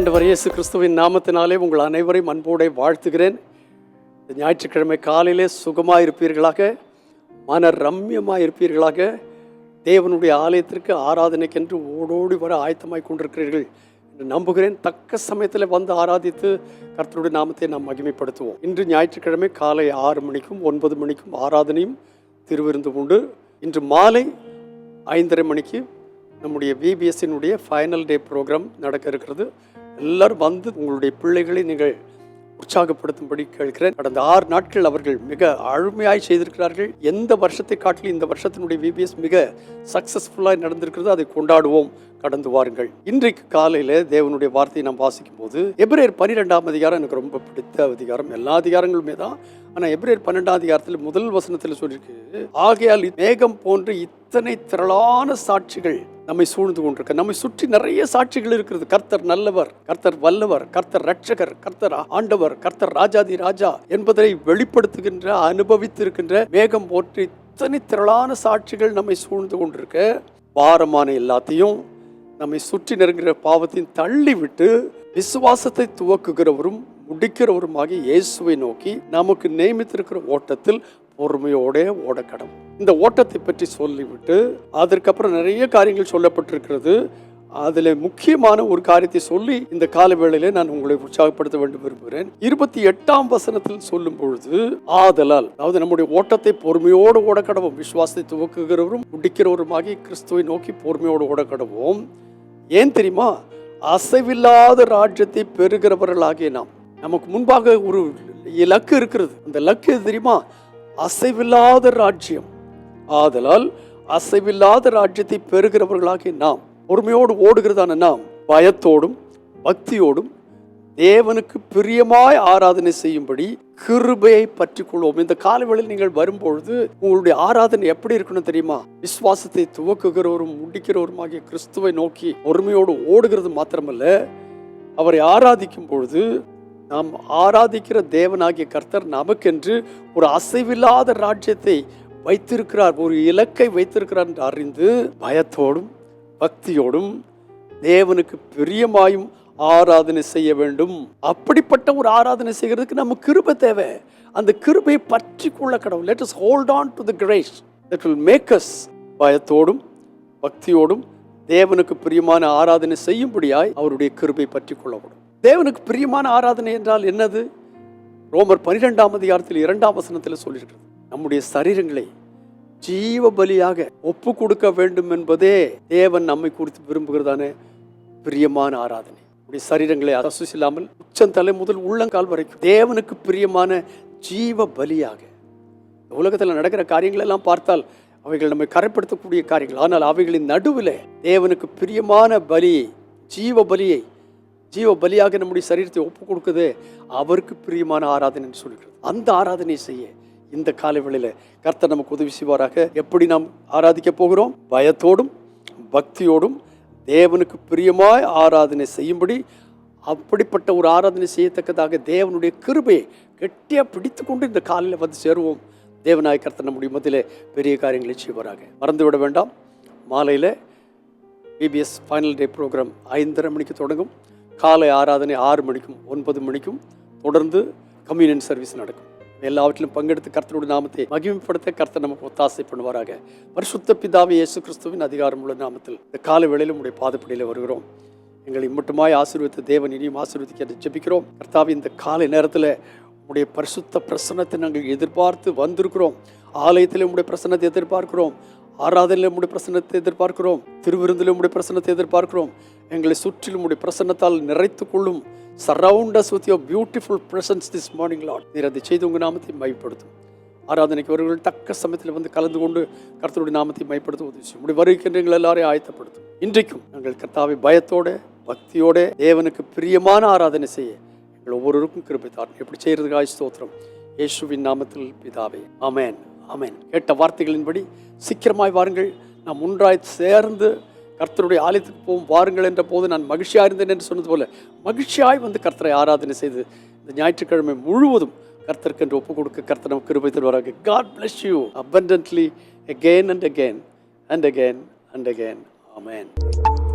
ஆண்டவர் இயேசு கிறிஸ்துவின் நாமத்தினாலே உங்கள் அனைவரையும் அன்போடு வாழ்த்துகிறேன். இந்த ஞாயிற்றுக்கிழமை காலையிலே சுகமாக இருப்பீர்களாக மன ரம்யமாக இருப்பீர்களாக தேவனுடைய ஆலயத்திற்கு ஆராதனைக்கென்று ஓடோடி வர ஆயத்தமாய் கொண்டிருக்கிறீர்கள் என்று நம்புகிறேன். தக்க சமயத்தில் வந்து ஆராதித்து கர்த்தருடைய நாமத்தை நாம் மகிமைப்படுத்துவோம். இன்று ஞாயிற்றுக்கிழமை காலை ஆறு மணிக்கும் ஒன்பது மணிக்கும் ஆராதனையும் திருவிருந்து உண்டு. இன்று மாலை ஐந்தரை மணிக்கு நம்முடைய விபிஎஸ்ஸினுடைய ஃபைனல் டே ப்ரோக்ராம் நடக்க இருக்கிறது. எல்லாரும் வந்து உங்களுடைய பிள்ளைகளை நீங்கள் உற்சாகப்படுத்தும்படி கேட்கிறேன். கடந்த ஆறு நாட்கள் அவர்கள் மிக அழுமையாய் செய்திருக்கிறார்கள். எந்த வருஷத்தை காட்டிலும் இந்த வருஷத்தினுடைய விபிஎஸ் மிக சக்சஸ்ஃபுல்லாக நடந்திருக்கிறது. அதை கொண்டாடுவோம். கடந்து வாருங்கள். இன்றைக்கு காலையில் தேவனுடைய வார்த்தையை நாம் வாசிக்கும் போது எப்ரேர் பன்னிரெண்டாம் அதிகாரம் எனக்கு ரொம்ப பிடித்த அதிகாரம். எல்லா அதிகாரங்களுமே தான். ஆனால் எப்ரேர் பன்னெண்டாம் அதிகாரத்தில் முதல் வசனத்தில் சொல்லியிருக்கு ஆகையால் மேகம் போன்று இத்தனை திரளான சாட்சிகள் நம்மை சூழ்ந்து கொண்டிருக்க நம்மை சுற்றி நிறைய சாட்சிகள் இருக்கிறது. கர்த்தர் நல்லவர் கர்த்தர் வல்லவர் கர்த்தர் ரட்சகர் கர்த்தர் ஆண்டவர் கர்த்தர் ராஜாதி ராஜா என்பதை வெளிப்படுத்துகின்ற அனுபவித்திருக்கின்ற வேகம் போற்றி இத்தனை திரளான சாட்சிகள் நம்மை சூழ்ந்து கொண்டிருக்க பாரமான எல்லாத்தையும் நம்மை சுற்றி நெருங்குகிற பாவத்தையும் தள்ளிவிட்டு விசுவாசத்தை துவக்குகிறவரும் முடிக்கிறவருமாகி இயேசுவை நோக்கி நமக்கு நியமித்திருக்கிற ஓட்டத்தில் பொறுமையோட ஓடக்கடம் இந்த ஓட்டத்தை பற்றி சொல்லிவிட்டு அதற்கப்புறம் நிறைய காரியங்கள் சொல்லப்பட்டிருக்கிறது. அதில் முக்கியமான ஒரு காரியத்தை சொல்லி இந்த கால வேளையில நான் உங்களை உற்சாகப்படுத்த வேண்டும் விரும்புகிறேன். இருபத்தி எட்டாம் வசனத்தில் சொல்லும் பொழுது ஆதலால் அதாவது நம்முடைய ஓட்டத்தை பொறுமையோடு ஓட கடவோம் விசுவாசத்தை துவக்குகிறவரும் முடிக்கிறவருமாகி கிறிஸ்துவை நோக்கி பொறுமையோடு ஓட கடவோம் ஏன் தெரியுமா? அசைவில்லாத ராஜ்யத்தை பெறுகிறவர்களாகிய நாம். நமக்கு முன்பாக ஒரு இலக்கு இருக்கிறது. அந்த லக்கு தெரியுமா? அசைவில்லாத ராஜ்யம். ஆதலால் அசைவில்லாத ராஜ்யத்தை பெறுகிறவர்களாகி நாம் பொறுமையோடு ஓடுகிறதான நாம் பயத்தோடும் பக்தியோடும் தேவனுக்கு பிரியமாய் ஆராதனை செய்யும்படி கிருபையை பற்றி கொள்வோம் இந்த காலவெளியில் நீங்கள் வரும்பொழுது உங்களுடைய ஆராதனை எப்படி இருக்கணும் தெரியுமா? விசுவாசத்தை துவக்குகிறவரும் முடிக்கிறவருமாகிய கிறிஸ்துவை நோக்கி பொறுமையோடு ஓடுகிறது மாத்திரமல்ல அவரை ஆராதிக்கும் பொழுது நாம் ஆராதிக்கிற தேவனாகிய கர்த்தர் நமக்கென்று ஒரு அசைவில்லாத ராஜ்யத்தை வைத்திருக்கிறார் ஒரு இலக்கை வைத்திருக்கிறார் என்று அறிந்து பயத்தோடும் பக்தியோடும் தேவனுக்கு பிரியமாயும் ஆராதனை செய்ய வேண்டும். அப்படிப்பட்ட ஒரு ஆராதனை செய்கிறதுக்கு நம்ம கிருபை தேவை. அந்த கிருபையை பற்றி கொள்ள கடவுள். Let us hold on to the grace that will make us பயத்தோடும் பக்தியோடும் தேவனுக்கு பிரியமான ஆராதனை செய்யும்படியாய் அவருடைய கிருபை பற்றி கொள்ளப்படும் தேவனுக்கு பிரியமான ஆராதனை என்றால் என்னது? ரோமர் பனிரெண்டாம் அதிகாரத்தில் இரண்டாம் வசனத்தில் சொல்லியிருக்கிறது. நம்முடைய சரீரங்களை ஜீவ பலியாக ஒப்பு கொடுக்க வேண்டும் என்பதே தேவன் நம்மை குறித்து விரும்புகிறதான பிரியமான ஆராதனை. நம்முடைய சரீரங்களை அரசு இல்லாமல் உச்சந்தலை முதல் உள்ளங்கால் வரைக்கும் தேவனுக்கு பிரியமான ஜீவ பலியாக உலகத்தில் நடக்கிற காரியங்கள் எல்லாம் பார்த்தால் அவைகள் நம்மை கரைப்படுத்தக்கூடிய காரியங்கள். ஆனால் அவைகளின் நடுவில் தேவனுக்கு பிரியமான பலி ஜீவ பலியை ஜீவ பலியாக நம்முடைய சரீரத்தை ஒப்பு கொடுக்குது அவருக்கு பிரியமான ஆராதனை சொல்கிறது. அந்த ஆராதனை செய்ய இந்த காலைவெளியில் கர்த்தர் நமக்கு உதவி செய்வாராக. எப்படி நாம் ஆராதிக்க போகிறோம்? பயத்தோடும் பக்தியோடும் தேவனுக்கு பிரியமாய் ஆராதனை செய்யும்படி அப்படிப்பட்ட ஒரு ஆராதனை செய்யத்தக்கதாக தேவனுடைய கிருபையை கெட்டியாக பிடித்து கொண்டு இந்த காலையில் வந்து சேருவோம். தேவநாய கர்த்தர் நம்முடைய மத்தியிலே பெரிய காரியங்களை செய்வாராக. மறந்துவிட வேண்டாம். மாலையில் பிபிஎஸ் ஃபைனல் டே ப்ரோக்ராம் ஐந்தரை மணிக்கு தொடங்கும். காலை ஆராதனை ஆறு மணிக்கும் ஒன்பது மணிக்கும் தொடர்ந்து கம்யூனியன் சர்வீஸ் நடக்கும். எல்லாவற்றிலும் பங்கெடுத்து கர்த்தருடைய நாமத்தை மகிமைப்படுத்த கர்த்தர் நமக்கு ஒத்தாசை பண்ணுவாராக. பரிசுத்த பிதாவை இயேசு கிறிஸ்துவின் அதிகாரமுள்ள நாமத்தில் இந்த கால வேளையில் உடைய பாதப்படியில் வருகிறோம். எங்களை மட்டுமாய் ஆசீர்வித்த தேவன் இனியும் ஆசீர்வதிக்க ஜபிக்கிறோம். ஜெபிக்கிறோம் இந்த காலை நேரத்தில் உடைய பரிசுத்த பிரசன்னத்தை நாங்கள் எதிர்பார்த்து வந்திருக்கிறோம். ஆலயத்தில் உடைய பிரசன்னத்தை எதிர்பார்க்கிறோம். ஆராதனையில் உடைய பிரசன்னத்தை எதிர்பார்க்கிறோம். திருவிருந்தில் உடைய பிரசன்னத்தை எதிர்பார்க்கிறோம். எங்களை சுற்றிலும் உடைய பிரசன்னத்தால் நிறைத்து கொள்ளும் surround us with your beautiful presence this morning lord நீர் அதை செய்து உங்கள் நாமத்தை மைப்படுத்தும் ஆராதனைக்கு அவர்கள் தக்க சமயத்தில் வந்து கலந்து கொண்டு கர்த்தருடைய நாமத்தை மைப்படுத்த உதவி செய்யும். உடைய வருகின்ற எங்கள் எல்லாரையும் ஆயத்தப்படுத்தும். இன்றைக்கும் எங்கள் கர்த்தாவை பயத்தோட பக்தியோட தேவனுக்கு பிரியமான ஆராதனை செய்ய எங்கள் ஒவ்வொருவருக்கும் கிருபை எப்படி செய்கிறதுக்காக ஸ்தோத்திரம். இயேசுவின் நாமத்தில் பிதாவே. அமேன் அமேன் கேட்ட வார்த்தைகளின்படி சீக்கிரமாய் வாருங்கள். நாம் ஒன்றாய் சேர்ந்து கர்த்தருடைய ஆலயத்துக்கு போவோம் வாருங்கள் என்ற போது நான் மகிழ்ச்சியாக இருந்தேன் என்று சொன்னது போல மகிழ்ச்சியாய் வந்து கர்த்தரை ஆராதனை செய்து இந்த ஞாயிற்றுக்கிழமை முழுவதும் கர்த்தருக்கு என்று ஒப்பு கொடுக்க கர்த்தர் நமக்கு கிருபை தருவாராக. God bless you abundantly again and again and again and again amen